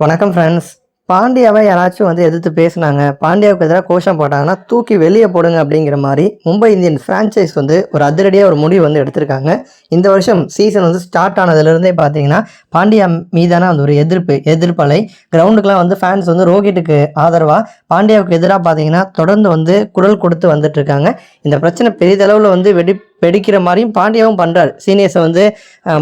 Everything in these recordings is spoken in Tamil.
வணக்கம் ஃப்ரெண்ட்ஸ் பாண்டியாவை யாராச்சும் வந்து எதிர்த்து பேசினாங்க பாண்டியாவுக்கு எதிராக கோஷம் போட்டாங்கன்னா தூக்கி வெளியே போடுங்க அப்படிங்கிற மாதிரி மும்பை இந்தியன் ஃப்ரான்ச்சைஸ் வந்து ஒரு அதிரடியாக ஒரு முடிவு வந்து எடுத்திருக்காங்க. இந்த வருஷம் சீசன் வந்து ஸ்டார்ட் ஆனதுலேருந்தே பார்த்தீங்கன்னா பாண்டியா மீதான அந்த ஒரு எதிர்ப்பு எதிர்ப்பலை கிரவுண்டுக்கெலாம் வந்து ஃபேன்ஸ் வந்து ரோஹிட்டுக்கு ஆதரவாக பாண்டியாவுக்கு எதிராக பார்த்தீங்கன்னா தொடர்ந்து வந்து குரல் கொடுத்து வந்துட்டு இருக்காங்க இந்த பிரச்சனை பெரிதளவில் வந்து வெடி வெடிக்கிற மாதிரியும் பாண்டியாவும் பண்ணுறாரு சீனியர்ஸை வந்து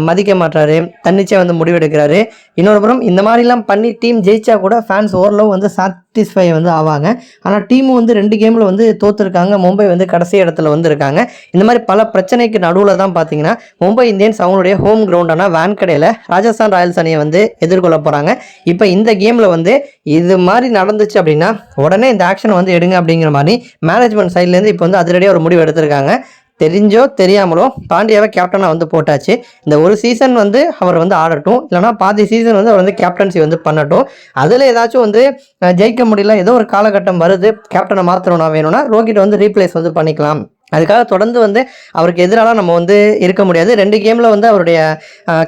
மதிக்க மாட்டாரு தன்னிச்சையாக வந்து முடிவெடுக்கிறாரு. இன்னொரு புறம் இந்த மாதிரிலாம் பண்ணி டீம் ஜெயிச்சா கூட ஃபேன்ஸ் ஓரளவு வந்து சாட்டிஸ்ஃபை வந்து ஆவாங்க. ஆனால் டீமும் வந்து ரெண்டு கேமில் வந்து தோற்றுருக்காங்க மும்பை வந்து கடைசி இடத்துல வந்து இருக்காங்க இந்த மாதிரி பல பிரச்சனைக்கு நடுவில் தான் பார்த்தீங்கன்னா மும்பை இந்தியன்ஸ் அவங்களுடைய ஹோம் கிரவுண்டான வான்கடையில் ராஜஸ்தான் ராயல்ஸ் அணியை வந்து எதிர்கொள்ள போகிறாங்க இப்போ இந்த கேமில் வந்து இது மாதிரி நடந்துச்சு அப்படின்னா உடனே இந்த ஆக்ஷன் வந்து எடுங்க அப்படிங்கிற மாதிரி மேனேஜ்மெண்ட் சைட்லேருந்து இப்போ வந்து அதிரடியாக ஒரு முடிவு எடுத்திருக்காங்க. தெரிஞ்சோ தெரியாமலோ பாண்டியாவை கேப்டனாக வந்து போட்டாச்சு. இந்த ஒரு சீசன் வந்து அவர் வந்து ஆடட்டும். இல்லைனா பாதி சீசன் வந்து அவர் வந்து கேப்டன்சி வந்து பண்ணட்டும். அதில் ஏதாச்சும் வந்து ஜெயிக்க முடியல ஏதோ ஒரு காலகட்டம் வருது கேப்டனை மாற்றணும் நான் வேணும்னா ரோகிட்ட வந்து ரீப்ளேஸ் வந்து பண்ணிக்கலாம். அதுக்காக தொடர்ந்து வந்து அவருக்கு எதிராலாம் நம்ம வந்து இருக்க முடியாது. ரெண்டு கேமில் வந்து அவருடைய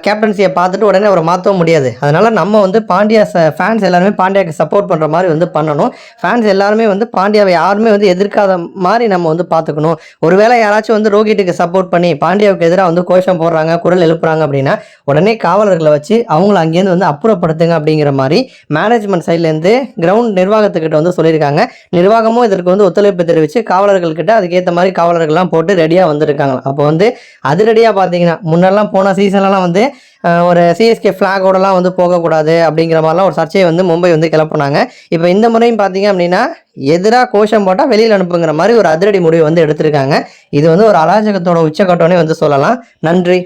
கேப்டன்சியை பார்த்துட்டு உடனே அவரை மாற்றவும் முடியாது. அதனால் நம்ம வந்து பாண்டியா ஃபேன்ஸ் எல்லாருமே பாண்டியாவுக்கு சப்போர்ட் பண்ணுற மாதிரி வந்து பண்ணணும். ஃபேன்ஸ் எல்லாருமே வந்து பாண்டியாவை யாருமே வந்து எதிர்க்காத மாதிரி நம்ம வந்து பார்த்துக்கணும். ஒருவேளை யாராச்சும் வந்து ரோஹிட்டுக்கு சப்போர்ட் பண்ணி பாண்டியாவுக்கு எதிராக வந்து கோஷம் போடுறாங்க குரல் எழுப்புறாங்க அப்படின்னா உடனே காவலர்களை வச்சு அவங்கள அங்கேருந்து வந்து அப்புறப்படுத்துங்க அப்படிங்கிற மாதிரி மேனேஜ்மெண்ட் சைட்லேருந்து கிரவுண்ட் நிர்வாகத்துக்கிட்ட வந்து சொல்லியிருக்காங்க. நிர்வாகமும் இதற்கு வந்து ஒத்துழைப்பு தெரிவித்து காவலர்கள்கிட்ட அதுக்கேற்ற மாதிரி காவலர்கள்லாம் போட்டு ரெடியாக வந்திருக்காங்களாம். அப்போ வந்து அதிரடியாக பார்த்தீங்கன்னா முன்னெல்லாம் போன சீசன்லலாம் வந்து ஒரு சிஎஸ்கே ஃப்ளாகோடலாம் வந்து போகக்கூடாது அப்படிங்கிற மாதிரிலாம் ஒரு சர்ச்சையை வந்து மும்பை வந்து கிளப்புனாங்க. இப்போ இந்த முறையும் பார்த்தீங்க அப்படின்னா எதிராக கோஷம் போட்டால் வெளியில் அனுப்புங்கிற மாதிரி ஒரு அதிரடி முடிவு வந்து எடுத்திருக்காங்க. இது வந்து ஒரு அராஜகத்தோட உச்சக்கட்டோனே வந்து சொல்லலாம். நன்றி.